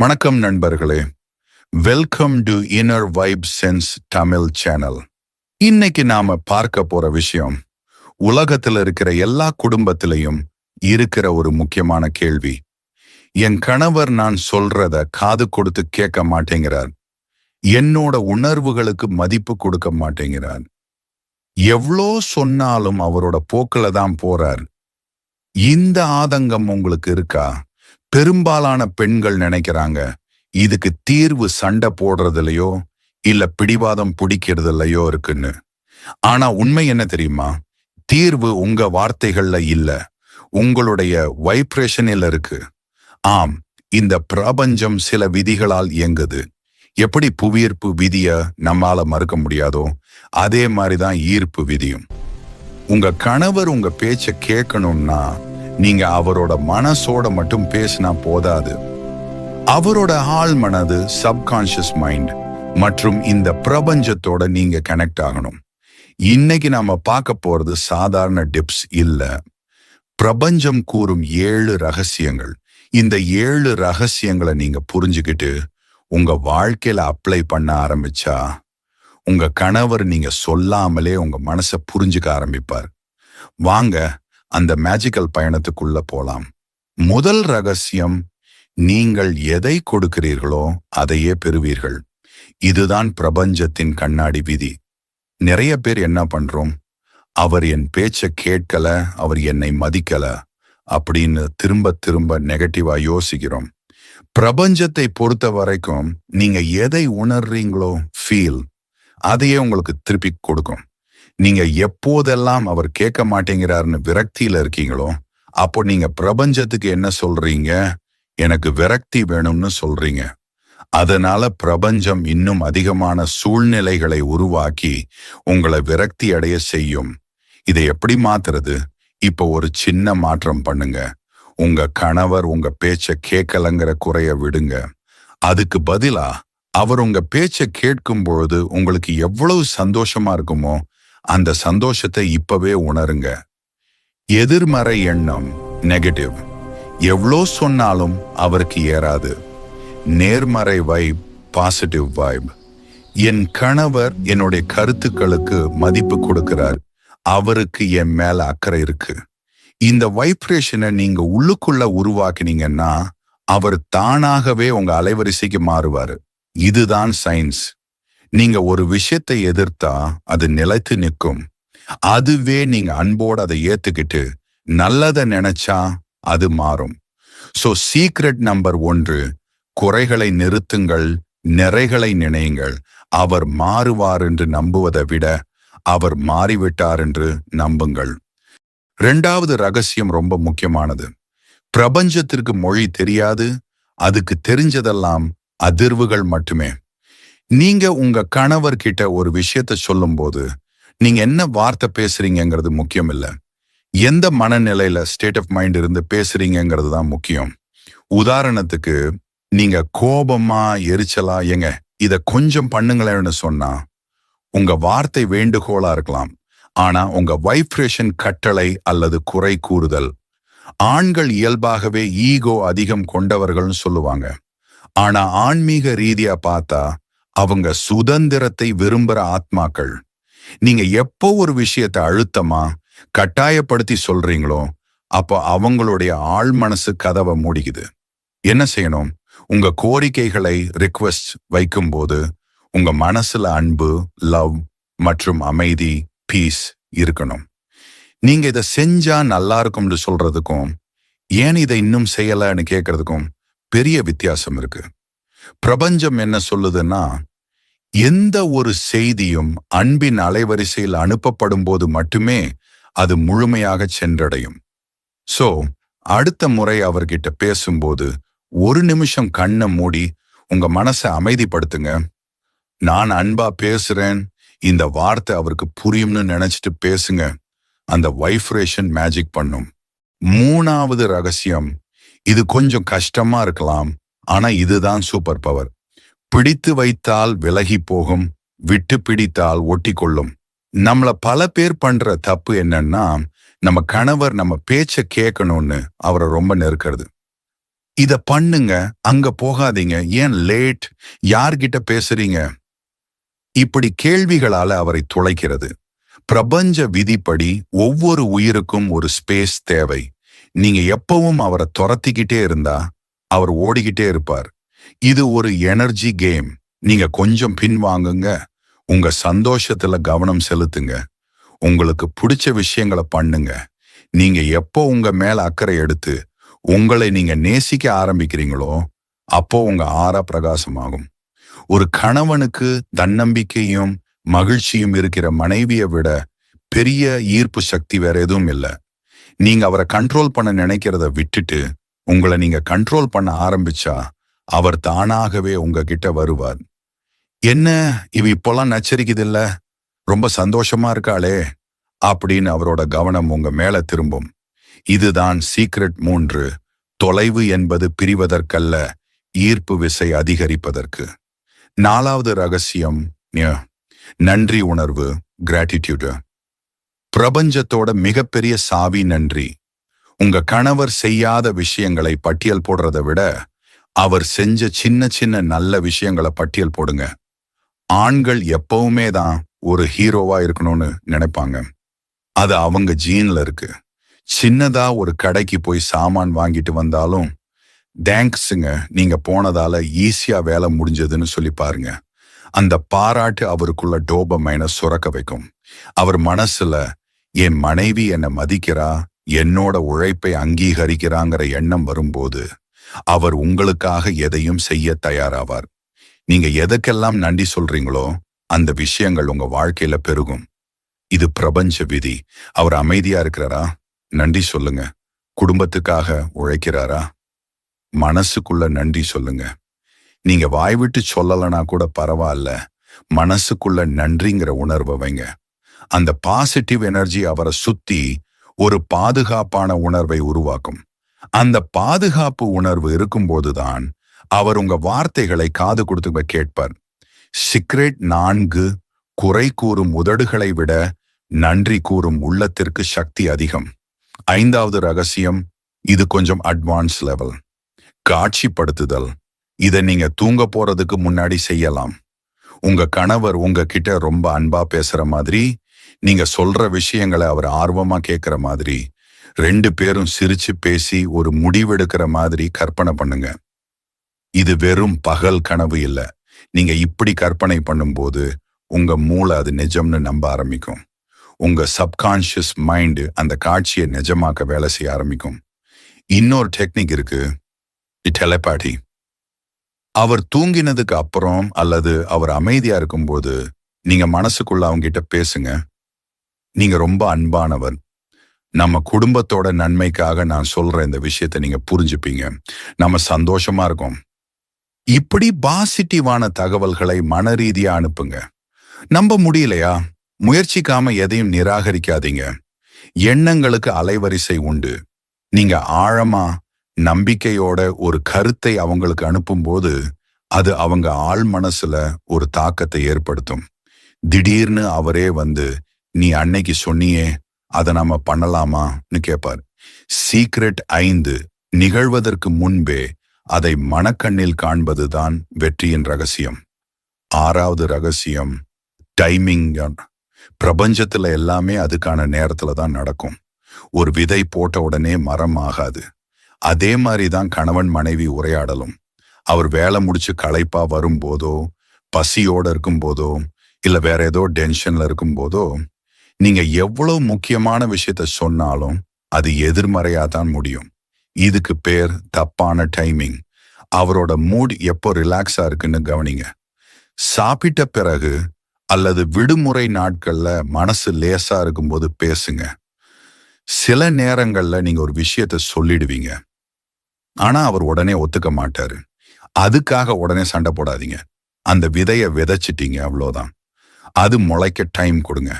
வணக்கம் நண்பர்களே. Welcome to inner vibe sense Tamil channel இன்னைக்கு நாம பார்க்க போற விஷயம் உலகத்துல இருக்கிற எல்லா குடும்பத்திலையும் இருக்கிற ஒரு முக்கியமான கேள்வி. என் கணவர் நான் சொல்றத காது கொடுத்து கேட்க மாட்டேங்கிறார். என்னோட உணர்வுகளுக்கு மதிப்பு கொடுக்க மாட்டேங்கிறார். எவ்வளோ சொன்னாலும் அவரோட போக்குல தான் போறார். இந்த ஆதங்கம் உங்களுக்கு இருக்கா? பெரும்பாலான பெண்கள் நினைக்கிறாங்க இதுக்கு தீர்வு சண்டை போடுறதுலையோ இல்ல பிடிவாதம் பிடிக்கிறதுலையோ இருக்குன்னு. ஆனா உண்மை என்ன தெரியுமா? தீர்வு உங்க வார்த்தைகள்ல இல்ல உங்களுடைய வைப்ரேஷனில் இருக்கு. ஆம் இந்த பிரபஞ்சம் சில விதிகளால் இயங்குது. எப்படி புவியீர்ப்பு விதிய நம்மால மறுக்க முடியாதோ அதே மாதிரிதான் ஈர்ப்பு விதியும். உங்க கணவர் உங்க பேச்சை கேட்கணும்னா நீங்க அவரோட மனசோட மட்டும் பேசினா போதாது. அவரோட ஆள் மனது சப்கான்ஷியஸ் மைண்ட் மற்றும் இந்த பிரபஞ்சத்தோட நீங்க கனெக்ட் ஆகணும். இன்னைக்கு நாம பார்க்க போறது சாதாரண டிப்ஸ் இல்ல. பிரபஞ்சம் கூறும் ஏழு ரகசியங்கள். இந்த ஏழு ரகசியங்களை நீங்க புரிஞ்சுக்கிட்டு உங்க வாழ்க்கையில அப்ளை பண்ண ஆரம்பிச்சா உங்க கணவர் நீங்க சொல்லாமலே உங்க மனசை புரிஞ்சுக்க ஆரம்பிப்பார். வாங்க அந்த மேஜிக்கல் பயணத்துக்குள்ள போலாம். முதல் ரகசியம் நீங்கள் எதை கொடுக்கிறீர்களோ அதையே பெறுவீர்கள். இதுதான் பிரபஞ்சத்தின் கண்ணாடி விதி. நிறைய பேர் என்ன பண்றோம்? அவர் என் பேச்சை கேட்கல அவர் என்னை மதிக்கல அப்படின்னு திரும்ப திரும்ப நெகட்டிவா யோசிக்கிறோம். பிரபஞ்சத்தை பொறுத்த வரைக்கும் நீங்க எதை உணர்றீங்களோ ஃபீல் அதையே உங்களுக்கு திருப்பி கொடுக்கும். நீங்க எப்போதெல்லாம் அவர் கேட்க மாட்டேங்கிறாருன்னு விரக்தியில இருக்கீங்களோ அப்போ நீங்க பிரபஞ்சத்துக்கு என்ன சொல்றீங்க? எனக்கு விரக்தி வேணும்னு சொல்றீங்க. அதனால பிரபஞ்சம் இன்னும் அதிகமான சூழ்நிலைகளை உருவாக்கி உங்களை விரக்தி அடைய செய்யும். இதை எப்படி மாத்துறது? இப்போ ஒரு சின்ன மாற்றம் பண்ணுங்க. உங்க கணவர் உங்க பேச்ச கேட்கலங்கிற குறைய விடுங்க. அதுக்கு பதிலா அவர் உங்க பேச்ச கேட்கும் பொழுது உங்களுக்கு எவ்வளவு சந்தோஷமா இருக்குமோ அந்த சந்தோஷத்தை இப்பவே உணருங்க. எதிர்மறை எண்ணம் நெகட்டிவ் எவ்வளோ சொன்னாலும் அவருக்கு ஏறாது. நேர்மறை வைப் பாசிட்டிவ் வைப் என் கணவர் என்னுடைய கருத்துக்களுக்கு மதிப்பு கொடுக்கிறார். அவருக்கு என் மேல அக்கறை இருக்கு. இந்த வைப்ரேஷனை நீங்க உள்ளுக்குள்ள உருவாக்கினீங்கன்னா அவர் தானாகவே உங்க அலைவரிசைக்கு மாறுவாரு. இதுதான் சயின்ஸ் நீங்க ஒரு விஷயத்தை எதிர்த்தா அது நிலைத்து நிற்கும். அதுவே நீங்க அன்போடு அதை ஏத்துக்கிட்டு நல்லதை நினைச்சா அது மாறும். சோ சீக்ரெட் நம்பர் ஒன்று குறைகளை நிறுத்துங்கள் நிறைகளை நினையுங்கள். அவர் மாறுவார் என்று நம்புவதை விட அவர் மாறிவிட்டார் என்று நம்புங்கள். ரெண்டாவது ரகசியம் ரொம்ப முக்கியமானது. பிரபஞ்சத்திற்கு மொழி தெரியாது அதுக்கு தெரிஞ்சதெல்லாம் அதிர்வுகள் மட்டுமே. நீங்க உங்க கணவர் கிட்ட ஒரு விஷயத்த சொல்லும்போது நீங்க என்ன வார்த்தை பேசுறீங்கிறது முக்கியம் இல்ல. எந்த மனநிலையில ஸ்டேட் ஆஃப் மைண்ட் இருந்து பேசுறீங்கிறது தான் முக்கியம். உதாரணத்துக்கு நீங்க கோபமா எரிச்சலா ஏங்க இத கொஞ்சம் பண்ணுங்களேன்னு சொன்னா உங்க வார்த்தை வேண்டுகோளா இருக்கலாம். ஆனா உங்க வைப்ரேஷன் கட்டளை அல்லது குறை கூறுதல் ஆண்கள் இயல்பாகவே ஈகோ அதிகம் கொண்டவர்கள்னு சொல்லுவாங்க. ஆனா ஆன்மீக ரீதியா பார்த்தா அவங்க சுதந்திரத்தை விரும்புற ஆத்மாக்கள். நீங்க எப்போ ஒரு விஷயத்தை அழுத்தமா கட்டாயப்படுத்தி சொல்றீங்களோ அப்போ அவங்களுடைய ஆள் மனசு கதவை மூடிக்குது. என்ன செய்யணும்? உங்க கோரிக்கைகளை ரிக்வெஸ்ட் வைக்கும்போது உங்க மனசுல அன்பு லவ் மற்றும் அமைதி பீஸ் இருக்கணும். நீங்க இதை செஞ்சா நல்லா இருக்கும்னு சொல்றதுக்கும் ஏன் இதை இன்னும் செய்யலன்னு கேட்கறதுக்கும் பெரிய வித்தியாசம் இருக்கு. பிரபஞ்சம் என்ன சொல்லுதுன்னா எந்த ஒரு செய்தியும் அன்பின் அலைவரிசையில் அனுப்பப்படும் போது மட்டுமே அது முழுமையாக சென்றடையும். சோ அடுத்த முறை அவர்கிட்ட பேசும்போது ஒரு நிமிஷம் கண்ணை மூடி உங்க மனசை அமைதிப்படுத்துங்க. நான் அன்பா பேசுறேன் இந்த வார்த்தை அவருக்கு புரியும்னு நினைச்சிட்டு பேசுங்க. அந்த வைப்ரேஷன் மேஜிக் பண்ணும். மூணாவது ரகசியம் இது கொஞ்சம் கஷ்டமா இருக்கலாம் ஆனா இதுதான் சூப்பர் பவர் பிடித்து வைத்தால் விலகி போகும் விட்டு பிடித்தால் ஒட்டி கொள்ளும் நம்மள பல பேர் பண்ற தப்பு என்னன்னா நம்ம கணவர் நம்ம பேச்ச கேட்கணும்னு அவரை ரொம்ப நெருக்கிறது. இத பண்ணுங்க அங்க போகாதீங்க ஏன் லேட் யார்கிட்ட பேசுறீங்க? இப்படி கேள்விகளால அவரை துளைக்கிறது. பிரபஞ்ச விதிப்படி ஒவ்வொரு உயிருக்கும் ஒரு ஸ்பேஸ் தேவை. நீங்க எப்பவும் அவரை துரத்திக்கிட்டே இருந்தா அவர் ஓடிக்கிட்டே இருப்பார். இது ஒரு எனர்ஜி கேம் நீங்க கொஞ்சம் பின்வாங்குங்க உங்க சந்தோஷத்துல கவனம் செலுத்துங்க. உங்களுக்கு பிடிச்ச விஷயங்களை பண்ணுங்க. நீங்க எப்போ உங்க மேல அக்கறை எடுத்து உங்களை நீங்க நேசிக்க ஆரம்பிக்கிறீங்களோ அப்போ உங்க ஆறா பிரகாசமாகும். ஒரு கணவனுக்கு தன்னம்பிக்கையும் மகிழ்ச்சியும் இருக்கிற மனைவியை விட பெரிய ஈர்ப்பு சக்தி வேற எதுவும் இல்லை. நீங்க அவரை கண்ட்ரோல் பண்ண நினைக்கிறத விட்டுட்டு உங்களை நீங்க கண்ட்ரோல் பண்ண ஆரம்பிச்சா அவர் தானாகவே உங்ககிட்ட வருவார். என்ன இவ இப்போலாம் நச்சரிக்குது இல்ல ரொம்ப சந்தோஷமா இருக்காளே? அப்படின்னு அவரோட கவனம் உங்க மேல திரும்பும். இதுதான் சீக்ரெட் மூன்று. தொலைவு என்பது பிரிவதற்கல்ல ஈர்ப்பு விசை அதிகரிப்பதற்கு. நாலாவது ரகசியம் நன்றி உணர்வு கிராட்டிடியூடு பிரபஞ்சத்தோட மிகப்பெரிய சாவி நன்றி. உங்க கணவர் செய்யாத விஷயங்களை பட்டியல் போடுறதை விட அவர் செஞ்ச சின்ன சின்ன நல்ல விஷயங்களை பட்டியல் போடுங்க. ஆண்கள் எப்பவுமே தான் ஒரு ஹீரோவா இருக்கணும்னு நினைப்பாங்க. அது அவங்க ஜீன்ல இருக்கு. சின்னதா ஒரு கடைக்கு போய் சாமான் வாங்கிட்டு வந்தாலும் தேங்க்ஸுங்க நீங்க போனதால ஈஸியா வேலை முடிஞ்சதுன்னு சொல்லி பாருங்க. அந்த பாராட்டு அவருக்குள்ள டோபமைனை சுரக்க வைக்கும். அவர் மனசுல என் மனைவி என்னை மதிக்கிறா என்னோட உழைப்பை அங்கீகரிக்கிறாங்கிற எண்ணம் வரும்போது அவர் உங்களுக்காக எதையும் செய்ய தயாராவார். நீங்க எதுக்கெல்லாம் நன்றி சொல்றீங்களோ அந்த விஷயங்கள் உங்க வாழ்க்கையில பெருகும். இது பிரபஞ்ச விதி. அவர் அமைதியா இருக்கிறாரா? நன்றி சொல்லுங்க. குடும்பத்துக்காக உழைக்கிறாரா? மனசுக்குள்ள நன்றி சொல்லுங்க. நீங்க வாய் விட்டு சொல்லலைனா கூட பரவாயில்ல. மனசுக்குள்ள நன்றிங்கிற உணர்வை வைங்க. அந்த பாசிட்டிவ் எனர்ஜி அவரை சுத்தி ஒரு பாதுகாப்பான உணர்வை உருவாக்கும். அந்த பாதுகாப்பு உணர்வு இருக்கும்போதுதான் அவர் உங்க வார்த்தைகளை காது கொடுத்து கேட்பார். சிக்ரெட் நான்கு குறை கூறும் உதடுகளை விட நன்றி கூறும் உள்ளத்திற்கு சக்தி அதிகம். ஐந்தாவது ரகசியம் இது கொஞ்சம் அட்வான்ஸ் லெவல் காட்சிப்படுத்துதல். இதை நீங்க தூங்க போறதுக்கு முன்னாடி செய்யலாம். உங்க கணவர் உங்க கிட்ட ரொம்ப அன்பா பேசுற மாதிரி நீங்க சொல்ற விஷயங்களை அவர் ஆர்வமா கேட்கிற மாதிரி ரெண்டு பேரும் சிரிச்சு பேசி ஒரு முடிவெடுக்கிற மாதிரி கற்பனை பண்ணுங்க. இது வெறும் பகல் கனவு இல்லை. நீங்க இப்படி கற்பனை பண்ணும்போது உங்க மூளை அது நிஜம்னு நம்ப ஆரம்பிக்கும். உங்க சப்கான்ஷியஸ் மைண்டு அந்த காட்சியை நிஜமாக்க வேலை செய்ய ஆரம்பிக்கும். இன்னொரு டெக்னிக் இருக்கு. டெலபாட்டி அவர் தூங்கினதுக்கு அப்புறம் அல்லது அவர் அமைதியா இருக்கும்போது நீங்க மனசுக்குள்ள அவங்க கிட்ட பேசுங்க. நீங்க ரொம்ப அன்பானவர். நம்ம குடும்பத்தோட நன்மைக்காக நான் சொல்ற இந்த விஷயத்தை நீங்க புரிஞ்சுப்பீங்க. நம்ம சந்தோஷமா இருக்கோம். இப்படி பாசிட்டிவான தகவல்களை மன ரீதியா அனுப்புங்க. நம்ப முடியலையா? முயற்சிக்காம எதையும் நிராகரிக்காதீங்க. எண்ணங்களுக்கு அலைவரிசை உண்டு. நீங்க ஆழமா நம்பிக்கையோட ஒரு கருத்தை அவங்களுக்கு அனுப்பும்போது அது அவங்க ஆள் மனசுல ஒரு தாக்கத்தை ஏற்படுத்தும். திடீர்னு அவரே வந்து நீ அன்னைக்கு சொன்னியே அதை நாம பண்ணலாமான்னு கேட்பார் சீக்ரெட் ஐந்து நிகழ்வதற்கு முன்பே அதை மனக்கண்ணில் காண்பதுதான் வெற்றியின் ரகசியம். ஆறாவது ரகசியம் டைமிங் பிரபஞ்சத்துல எல்லாமே அதுக்கான நேரத்துல தான் நடக்கும். ஒரு விதை போட்ட உடனே மரம் ஆகாது. அதே மாதிரி தான் கணவன் மனைவி உரையாடலும். அவர் வேலை முடிச்சு களைப்பா வரும்போதோ பசியோட இருக்கும்போதோ இல்லை வேற ஏதோ டென்ஷன்ல இருக்கும்போதோ நீங்க எவ்வளவு முக்கியமான விஷயத்த சொன்னாலும் அது எதிர்மறையா தான் முடியும். இதுக்கு பேர் தப்பான டைமிங் அவரோட மூட் எப்போ ரிலாக்ஸா இருக்குன்னு கவனிங்க. சாப்பிட்ட பிறகு அல்லது விடுமுறை நாட்கள்ல மனசு லேசா இருக்கும்போது பேசுங்க. சில நேரங்கள்ல நீங்க ஒரு விஷயத்த சொல்லிடுவீங்க. ஆனா அவர் உடனே ஒத்துக்க மாட்டாரு. அதுக்காக உடனே சண்டை போடாதீங்க. அந்த விதைய விதைச்சிட்டீங்க அவ்வளோதான் அது முளைக்க டைம் கொடுங்க.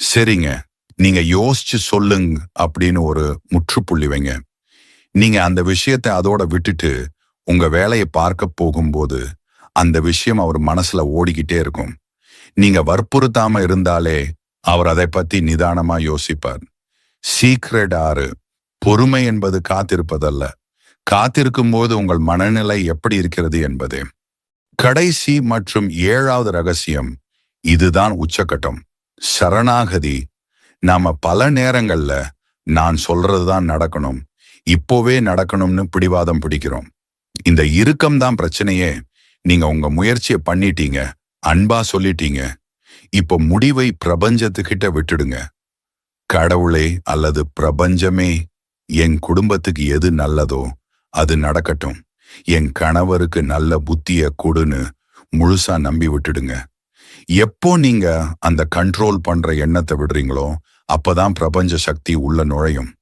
சரிங்க. நீங்க யோசிச்சு சொல்லுங்க அப்படின்னு ஒரு முற்றுப்புள்ளி வைங்க. நீங்க அந்த விஷயத்தை அதோட விட்டுட்டு உங்க வேலையை பார்க்க போகும்போது அந்த விஷயம் அவர் மனசுல ஓடிக்கிட்டே இருக்கும். நீங்க வற்புறுத்தாம இருந்தாலே அவர் அதை பத்தி நிதானமா யோசிப்பார். சீக்ரெட் ஆறு. பொறுமை என்பது காத்திருப்பதல்ல. காத்திருக்கும் போது உங்கள் மனநிலை எப்படி இருக்கிறது என்பது. கடைசி மற்றும் ஏழாவது ரகசியம் இதுதான் உச்சக்கட்டம். சரணாகதி. நாம பல நேரங்கள்ல நான் சொல்றதுதான் நடக்கணும். இப்போவே நடக்கணும்னு பிடிவாதம் பிடிக்கிறோம். இந்த இறுக்கம் தான் பிரச்சனையே. நீங்க உங்க முயற்சியை பண்ணிட்டீங்க. அன்பா சொல்லிட்டீங்க. இப்போ முடிவை பிரபஞ்சத்துக்கிட்ட விட்டுடுங்க. கடவுளே அல்லது பிரபஞ்சமே என் குடும்பத்துக்கு எது நல்லதோ அது நடக்கட்டும். என் கணவருக்கு நல்ல புத்திய கொடுன்னு முழுசா நம்பி விட்டுடுங்க. எப்போ நீங்க அந்த கண்ட்ரோல் பண்ற எண்ணத்தை விடுறீங்களோ அப்பதான் பிரபஞ்ச சக்தி உள்ள நுழையும்.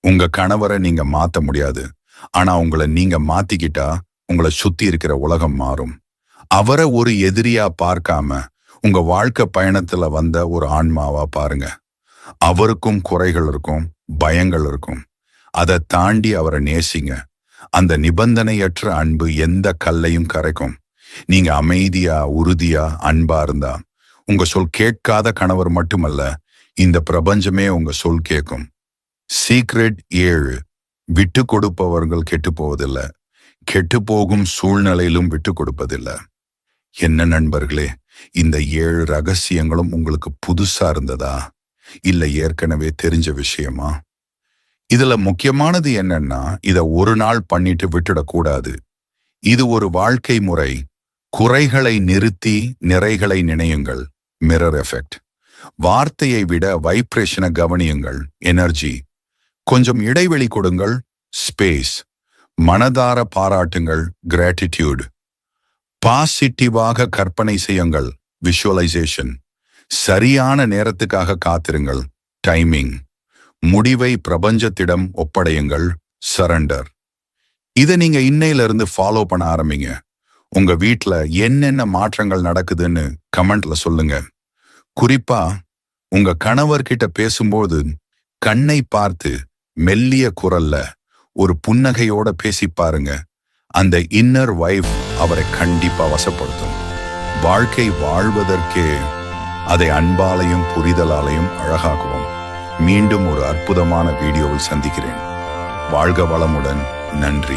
உங்க கணவரை நீங்க மாத்த முடியாது. ஆனா உங்களை நீங்க மாத்திக்கிட்டா உங்களை சுத்தி இருக்கிற உலகம் மாறும். அவரை ஒரு எதிரியா பார்க்காம உங்க வாழ்க்கை பயணத்துல வந்த ஒரு ஆன்மாவா பாருங்க. அவருக்கும் குறைகள் இருக்கும் பயங்கள் இருக்கும். அதை தாண்டி அவரை நேசிங்க. அந்த நிபந்தனையற்ற அன்பு எந்த கல்லையும் கரைக்கும். நீங்க அமைதியா உறுதியா அன்பா இருந்தா உங்க சொல் கேட்காத கணவர் மட்டுமல்ல இந்த பிரபஞ்சமே உங்க சொல் கேட்கும் சீக்ரெட் ஏழு. விட்டு கொடுப்பவர்கள் கெட்டு போவதில்லை. கெட்டு போகும் சூழ்நிலையிலும் விட்டு கொடுப்பதில்லை. என்ன நண்பர்களே இந்த ஏழு ரகசியங்களும் உங்களுக்கு புதுசா இருந்ததா? இல்ல ஏற்கனவே தெரிஞ்ச விஷயமா? இதுல முக்கியமானது என்னன்னா இத ஒரு நாள் பண்ணிட்டு விட்டுடக்கூடாது இது ஒரு வாழ்க்கை முறை. குறைகளை நிறுத்தி நிறைகளை நினையுங்கள். மிரர் எஃபெக்ட் வார்த்தையை விட வைப்ரேஷனை கவனியுங்கள். எனர்ஜி கொஞ்சம் இடைவெளி கொடுங்கள். ஸ்பேஸ் மனதார பாராட்டுங்கள். கிராட்டிடியூட் பாசிட்டிவாக கற்பனை செய்யுங்கள். விஷுவலைசேஷன் சரியான நேரத்துக்காக காத்திருங்கள். டைமிங் முடிவை பிரபஞ்சத்திடம் ஒப்படையுங்கள். சரண்டர் இதை நீங்க இன்னையில இருந்து ஃபாலோ பண்ண ஆரம்பிங்க. உங்க வீட்டில் என்னென்ன மாற்றங்கள் நடக்குதுன்னு கமெண்ட்ல சொல்லுங்க. குறிப்பா உங்க கணவர்கிட்ட பேசும்போது கண்ணை பார்த்து மெல்லிய குரல்ல ஒரு புன்னகையோட பேசி பாருங்க. அந்த இன்னர் வைஃப் அவரை கண்டிப்பா வசப்படுத்தும். வாழ்க்கை வாழ்வதற்கே அதை அன்பாலையும் புரிதலாலையும் அழகாக்குவோம். மீண்டும் ஒரு அற்புதமான வீடியோவில் சந்திக்கிறேன். வாழ்க வளமுடன். நன்றி.